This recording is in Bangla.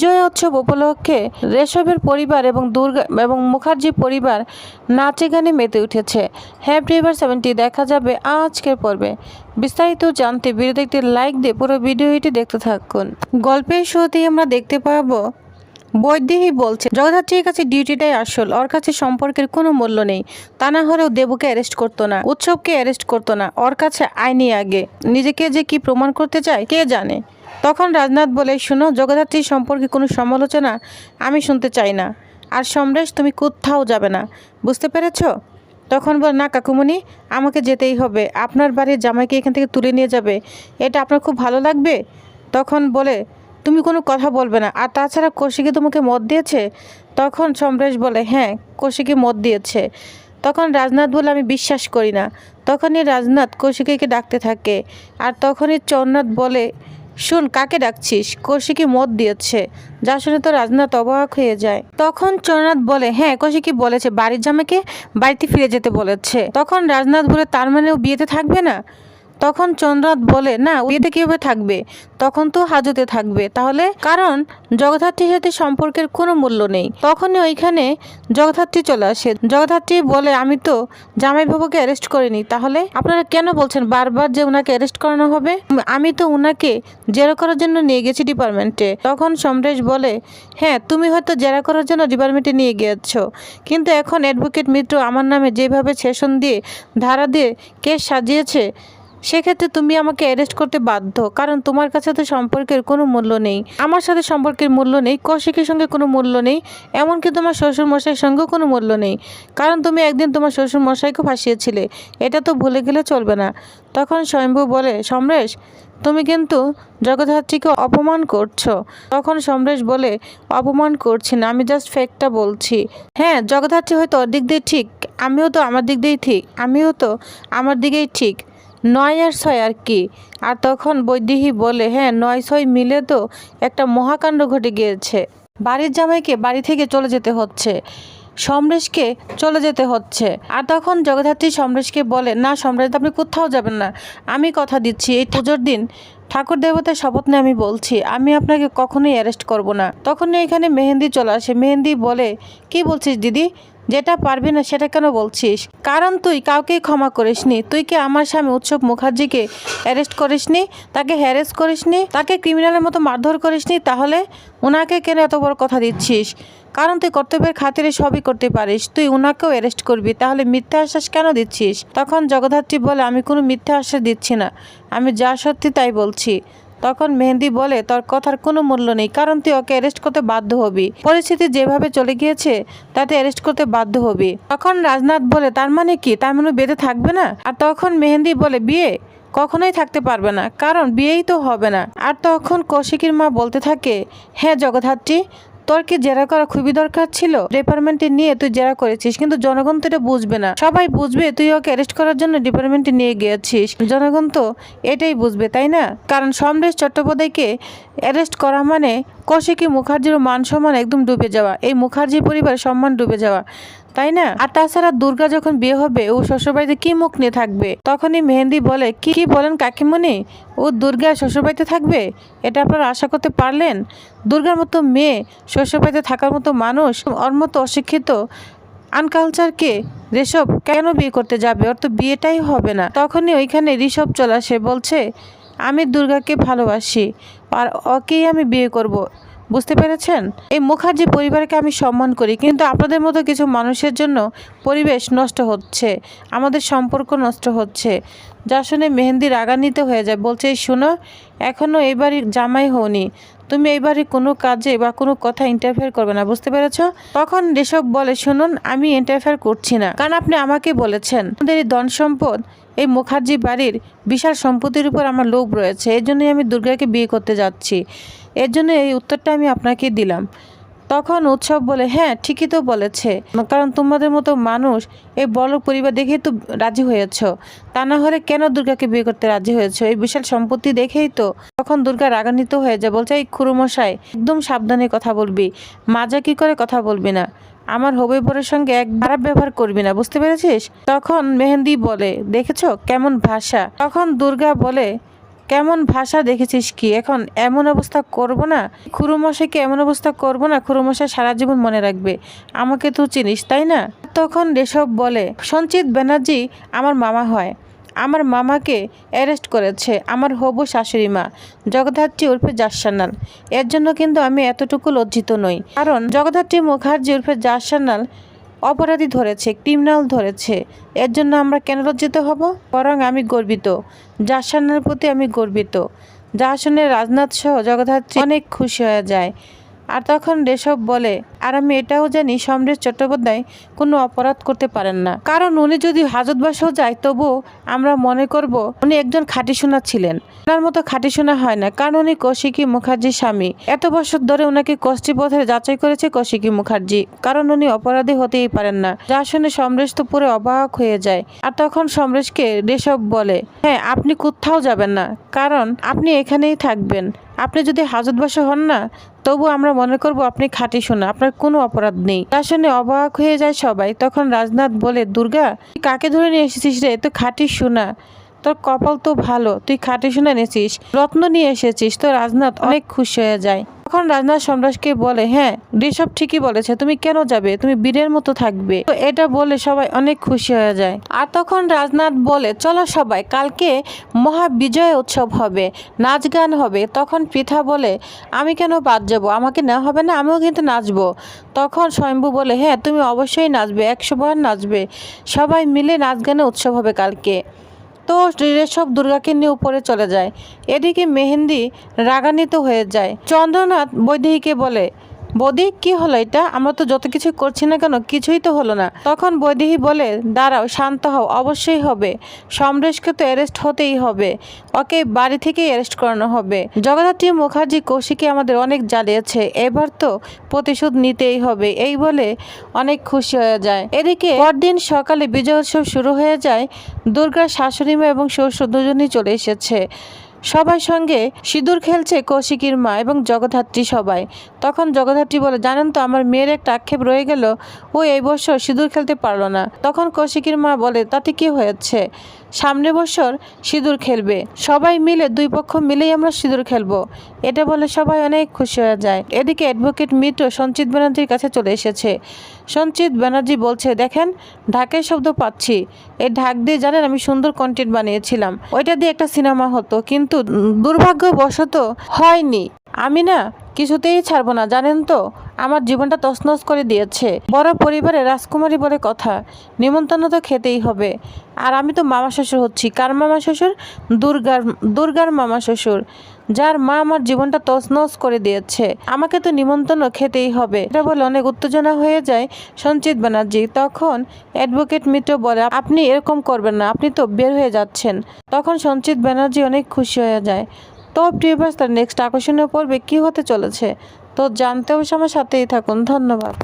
বিজয়া উৎসব উপলক্ষে রেশবের পরিবার এবং দুর্গা এবং মুখার্জি পরিবার নাচে গানে মেতে উঠেছে। হ্যাপ রিভার সেভেন্টি দেখা যাবে আজকের পর্বে। বিস্তারিত জানতে ভিডিওতে একটি লাইক দিয়ে পুরো ভিডিওটি দেখতে থাকুন। গল্পের শুরুতেই আমরা দেখতে পাবো বৈদেহী বলছে, জগদ্ধাত্রীর কাছে ডিউটিটাই আসল, ওর কাছে সম্পর্কের কোনো মূল্য নেই। তা না হলেও দেবকে অ্যারেস্ট করতো না, উৎসবকে অ্যারেস্ট করতো না। ওর কাছে আইনি আগে। নিজেকে যে কি প্রমাণ করতে চায়, কে জানে? তখন রাজনাথ বলে, শুনো, জগদ্ধাত্রী সম্পর্কে কোনো সমালোচনা আমি শুনতে চাই না। আর সমরেশ তুমি কোথাও যাবে না। বুঝতে পেরেছ? তখন বল, না, কাকুমণি, আমাকে যেতেই হবে। আপনার বাড়ির জামাইকে এখান থেকে তুলে নিয়ে যাবে। এটা আপনার খুব ভালো লাগবে? তখন বলে, তুমি কোনো কথা বলবে না। আর তাছাড়া কৌশিকি তোমাকে মত দিয়েছে? তখন সমরেশ বলে হ্যাঁ কৌশিকি মত দিয়েছে। তখন রাজনাথ বলে, আমি বিশ্বাস করি না। তখনই রাজনাথ কৌশিকীকে ডাকতে থাকে। আর তখনই চন্নাথ বলে শুন, কাকে ডাকছিস? কৌশিকি মত দিয়েছে। যা শুনে তো রাজনাথ অবাক হয়ে যায়। তখন চন্দ্রনাথ বলে হ্যাঁ কৌশিকী বলেছে, বাড়ির জামাকে বাড়িতে ফিরে যেতে বলেছে। তখন রাজনাথ বলে, তার মানে ও বিয়েতে থাকবে না? তখন চন্দ্রনাথ বলে, না, বিয়েতে কীভাবে থাকবে? তখন তো হাজতে থাকবে। তাহলে কারণ জগদ্ধাত্রীর সাথে সম্পর্কের কোনো মূল্য নেই। তখনই ওইখানে জগদ্ধাত্রী চলে আসে। জগদ্ধাত্রী বলে, আমি তো জামাইবাবুকে অ্যারেস্ট করিনি। তাহলে আপনারা কেন বলছেন বারবার যে ওনাকে অ্যারেস্ট করানো হবে? আমি তো ওনাকে জেরা করার জন্য নিয়ে গেছি ডিপার্টমেন্টে তখন সমরেশ বলে হ্যাঁ তুমি হয়তো জেরা করার জন্য ডিপার্টমেন্টে নিয়ে গিয়েছ। কিন্তু এখন অ্যাডভোকেট মিত্র আমার নামে যেভাবে সেশন দিয়ে, ধারা দিয়ে কেস সাজিয়েছে সেক্ষেত্রে তুমি আমাকে অ্যারেস্ট করতে বাধ্য, কারণ তোমার কাছে তো সম্পর্কের কোনো মূল্য নেই। আমার সাথে সম্পর্কের মূল্য নেই, কৌশিকের সঙ্গে কোনো মূল্য নেই, এমনকি তোমার শ্বশুর মশাইয়ের সঙ্গেও কোনো মূল্য নেই। কারণ তুমি একদিন তোমার শ্বশুর মশাইকে ফাঁসিয়েছিলে, এটা তো ভুলে গেলে চলবে না। তখন স্বয়ম্ভু বলে, সমরেশ, তুমি কিন্তু জগদ্ধাত্রীকে অপমান করছ। তখন সমরেশ বলে, অপমান করছি না, আমি জাস্ট ফেকটা বলছি। হ্যাঁ জগদ্ধাত্রী হয়তো ওর দিক দিয়ে ঠিক, আমিও তো আমার দিক দিয়েই ঠিক, আমিও তো আমার দিকেই ঠিক। নয় আর ছয় আর কি? আর তখন বৈদেহী বলে হ্যাঁ নয়, ছয় মিলে তো একটা মহাকাণ্ড ঘটে গিয়েছে। বাড়ির জামাইকে বাড়ি থেকে চলে যেতে হচ্ছে। সমরেশকে চলে যেতে হচ্ছে। আর তখন জগদ্ধাত্রী সমরেশকে বলে, না, সমরেশ, আপনি কোথাও যাবেন না। আমি কথা দিচ্ছি, এই পুজোর দিন ঠাকুর দেবতার শপথ নিয়ে আমি বলছি, আমি আপনাকে কখনোই অ্যারেস্ট করব না। তখনই এখানে মেহেন্দি চলে আসে। মেহেন্দি বলে, কি বলছিস দিদি? যেটা পারবি না সেটা কেন বলছিস? কারণ তুই কাউকেই ক্ষমা করিসনি। তুই কি আমার স্বামী উৎসব মুখার্জিকে অ্যারেস্ট করিসনি? তাকে হ্যারেস করিসনি? তাকে ক্রিমিনালের মতো মারধর করিসনি? তাহলে ওনাকে কেন এত বড় কথা দিচ্ছিস? কারণ তুই কর্তব্যের খাতিরে সবই করতে পারিস। তুই ওনাকেও অ্যারেস্ট করবি। তাহলে মিথ্যা আশ্বাস কেন দিচ্ছিস? তখন জগদ্ধাত্রী বলে, আমি কোনো মিথ্যা আশ্বাস দিচ্ছি না। আমি যা সত্যি তাই বলছি। তখন মেহেন্দি বলে, তোর কথার কোনো মূল্য নেই, কারণ তুই ওকে অ্যারেস্ট করতে বাধ্য হবি। পরিস্থিতি যেভাবে চলে গিয়েছে, তাতে অ্যারেস্ট করতে বাধ্য হবি। তখন রাজনাথ বলে, তার মানে কি? তার মানে বেঁধে থাকবে না? আর তখন মেহেন্দি বলে, বিয়ে? কখনোই থাকতে পারবে না, কারণ বিয়েই তো হবে না। আর তখন কৌশিকীর মা বলতে থাকে হ্যাঁ জগদ্ধাত্রী তোর কি জেরা করা খুবই দরকার ছিল ডিপার্টমেন্টে নিয়ে তুই জেরা করেছিস, কিন্তু জনগণ তো এটা বুঝবে না। সবাই বুঝবে তুই ওকে অ্যারেস্ট করার জন্য ডিপার্টমেন্টে নিয়ে গিয়েছিস। জনগণ তো এটাই বুঝবে, তাই না? কারণ সমরেশ চট্টোপাধ্যায়কে অ্যারেস্ট করা মানে কৌশিকী মুখার্জির মান সম্মান একদম ডুবে যাওয়া। এই মুখার্জি পরিবার সম্মান ডুবে যাওয়া। তাই না? আর তাছাড়া দুর্গা যখন বিয়ে হবে, ও শ্বশুরবাড়িতে কি মুখ নিয়ে থাকবে? তখনই মেহেন্দি বলে, কি কি বলেন কাকিমণি ও দুর্গা শ্বশুরবাড়িতে থাকবে? এটা আপনারা আশা করতে পারলেন? দুর্গার মতো মেয়ে, শ্বশুরবাড়িতে থাকার মতো মানুষ, ওর মতো অশিক্ষিত আনকালচারকে ঋষভ, কেন বিয়ে করতে যাবে? ওর তো বিয়েটাই হবে না। তখনই ওইখানে ঋষভ চলে আসে, বলছে, আমি দুর্গাকে ভালোবাসি, আর ওকেই আমি বিয়ে করব। বুঝতে পেরেছেন? এই মুখার্জি পরিবারকে আমি সম্মান করি, কিন্তু আপনাদের মতো কিছু মানুষের জন্য পরিবেশ নষ্ট হচ্ছে, আমাদের সম্পর্ক নষ্ট হচ্ছে। যা শুনে মেহেন্দি রাগান্বিত হয়ে যায়, বলছে, "এই শোনো এখনও এবারই জামাই হওনি। তুমি এইবারে কোনো কাজে বা কোনো কথা ইন্টারফেয়ার করবে না, বুঝতে পেরেছ? তখন ঋষভ বলে, শুনুন, আমি ইন্টারফেয়ার করছি না। কারণ আপনি আমাকে বলেছেন, আমাদের এই ধন সম্পদ, এই মুখার্জি বাড়ির বিশাল সম্পত্তির উপর আমার লোভ রয়েছে। এই জন্যই আমি দুর্গাকে বিয়ে করতে যাচ্ছি। এর জন্য এই উত্তরটা আমি আপনাকে দিলাম। তখন উৎসব বলে হ্যাঁ ঠিকই তো বলেছে। কারণ তোমাদের মতো মানুষ এই বড় পরিবার দেখেই তো রাজি হয়েছ। তা না হলে কেন দুর্গাকে বিয়ে করতে রাজি হয়েছে? এই বিশাল সম্পত্তি দেখেই তো তখন দুর্গা রাগান্বিত হয়ে যায়। বলছে, এই খুরুমশাই একদম সাবধানে কথা বলবি। মাজা কি করে কথা বলবি না। আমার হবে বরের সঙ্গে এক খারাপ ব্যবহার করবি না। বুঝতে পেরেছিস? তখন মেহেন্দি বলে, দেখেছ কেমন ভাষা? তখন দুর্গা বলে কেমন ভাষা দেখেছিস কি? এখন এমন অবস্থা করব না? খুরুমশাইকে এমন অবস্থা করব না? খুরুমশাই সারা জীবন মনে রাখবে। আমাকে তো চিনিস, তাই না? তখন রেশব বলে, সঞ্চিত ব্যানার্জি আমার মামা হয়। আমার মামাকে অ্যারেস্ট করেছে আমার হবু শাশুড়ি মা, জগদ্ধাত্রী উর্ফে জাসান্নাল এর জন্য কিন্তু আমি এতটুকু লজ্জিত নই। কারণ জগদ্ধাত্রী মুখার্জি উর্ফে জাসান্নাল অপরাধী ধরেছে ক্রিমিনাল ধরেছে। এর জন্য আমরা কেন লজ্জিত হব? বরং আমি গর্বিত। জাসানের প্রতি আমি গর্বিত। জাসনের রাজনাথ সহ জগদ্ধাত্রী অনেক খুশি হয়ে যায়। আর তখন রেশব বলে, আর আমি এটাও জানি সমরেশ চট্টোপাধ্যায় কোনো অপরাধ করতে পারেন না। কারণ উনি যদি হাজতবাসেও যায়, তবুও আমরা মনে করব উনি একজন খাঁটি সোনা ছিলেন। ওনার মতো খাঁটি সোনা হয় না, কারণ উনি কৌশিকী মুখার্জির স্বামী। এত বছর ধরে ওনাকে কষ্টি পথে যাচাই করেছে কৌশিকী মুখার্জি, কারণ উনি অপরাধী হতেই পারেন না। যা শুনে সমরেশ তো পুরো অবাক হয়ে যায়। আর তখন সমরেশকে রেশব বলে হ্যাঁ আপনি কোথাও যাবেন না, কারণ আপনি এখানেই থাকবেন। আপনি যদি হাজতবাসী হন না তবু আমরা মনে করব আপনি খাঁটি শোনা আপনার কোনো অপরাধ নেই। তার শুনে অবাক হয়ে যায় সবাই, তখন রাজনাথ বলে, দুর্গা কাকে ধরে নিয়ে এসেছিস রে? তো খাঁটি শোনা তোর কপাল তো ভালো, তুই খাটি শোনা এনেছিস, রত্ন নিয়ে এসেছিস। তো রাজনাথ অনেক খুশি হয়ে যায়। তখন রাজনাথ সম্রাটকে বলে হ্যাঁ ঋষভ ঠিকই বলেছে, তুমি কেন যাবে? তুমি বীরের মতো থাকবে। তো এটা বলে সবাই অনেক খুশি হয়ে যায়। আর তখন রাজনাথ বলে, চলো সবাই, কালকে মহা বিজয় উৎসব হবে, নাচ গান হবে। তখন পৃথা বলে, আমি কেন বাদ যাব? আমাকে নেওয়া হবে না, আমিও কিন্তু নাচবো। তখন স্বয়ম্ভু বলে হ্যাঁ তুমি অবশ্যই নাচবে, একশো বার নাচবে। সবাই মিলে নাচ গানে উৎসব হবে কালকে। তো ঋষভ দুর্গাকে নিয়ে উপরে চলে যায়। এদিকে মেহেন্দি রাগান্বিত হয়ে যায়। চন্দ্রনাথ বৈদেহীকে বলে বৌদি, কি হলো এটা? আমরা তো যত কিছু করছি না কেন, কিছুই তো হলো না। তখন বৈদেহী বলে, দাঁড়াও, শান্ত হও, অবশ্যই হবে। সমরেশকে তো অ্যারেস্ট হতেই হবে। ওকে বাড়ি থেকেই অ্যারেস্ট করানো হবে। জগদ্ধাত্রী মুখার্জি কৌশিকে আমাদের অনেক জ্বালিয়েছে। এবার তো প্রতিশোধ নিতেই হবে। এই বলে অনেক খুশি হয়ে যায়। এদিকে পরদিন সকালে বিজয় উৎসব শুরু হয়ে যায়। দুর্গার শাশুড়ি মা এবং শ্বশুর দুজনেই চলে এসেছে। সবার সঙ্গে সিঁদুর খেলছে কৌশিকীর মা এবং জগধাত্রী সবাই। তখন জগধাত্রী বলে, জানেন তো, আমার মেয়ের একটা আক্ষেপ রয়ে গেল। ও এই বছর সিঁদুর খেলতে পারল না। তখন কৌশিকীর মা বলে, তাতে কি হয়েছে? সামনে বছর সিঁদুর খেলবে। সবাই মিলে, দুই পক্ষ মিলেই আমরা সিঁদুর খেলব। এটা বলে সবাই অনেক খুশি হয়ে যায়। এদিকে অ্যাডভোকেট মিত্র সঞ্চিত ব্যানার্জির কাছে চলে এসেছে। সঞ্চিত ব্যানার্জি বলছে, দেখেন, ঢাকের শব্দ পাচ্ছি। এই ঢাক দিয়ে জানেন, আমি সুন্দর কন্টেন্ট বানিয়েছিলাম। ওইটা দিয়ে একটা সিনেমা হতো, কিন্তু দুর্ভাগ্যবশত হয়নি। আমি না কিছুতেই ছাড়বো না, জানেন তো? আমার জীবনটা তছনছ করে দিয়েছে। বড় পরিবারে রাজকুমারী বলে কথা, নিমন্ত্রণ তো খেতেই হবে। আর আমি তো মামা শ্বশুর হচ্ছি। কার মামা শ্বশুর? দুর্গার দুর্গার মামা শ্বশুর। যার মা আমার জীবনটা তছনছ করে দিয়েছে। আমাকে তো নিমন্ত্রণ খেতেই হবে। এটা বলে অনেক উত্তেজনা হয়ে যায় সঞ্চিত ব্যানার্জি। তখন অ্যাডভোকেট মিত্র বলে, আপনি এরকম করবেন না, আপনি তো বের হয়ে যাচ্ছেন। তখন সঞ্চিত ব্যানার্জি অনেক খুশি হয়ে যায়। তো প্রিভিয়াস তার নেক্সট আকর্ষণীয় পর্বে কী হতে চলেছে? তো জানতে অবশ্য আমার সাথেই থাকুন। ধন্যবাদ।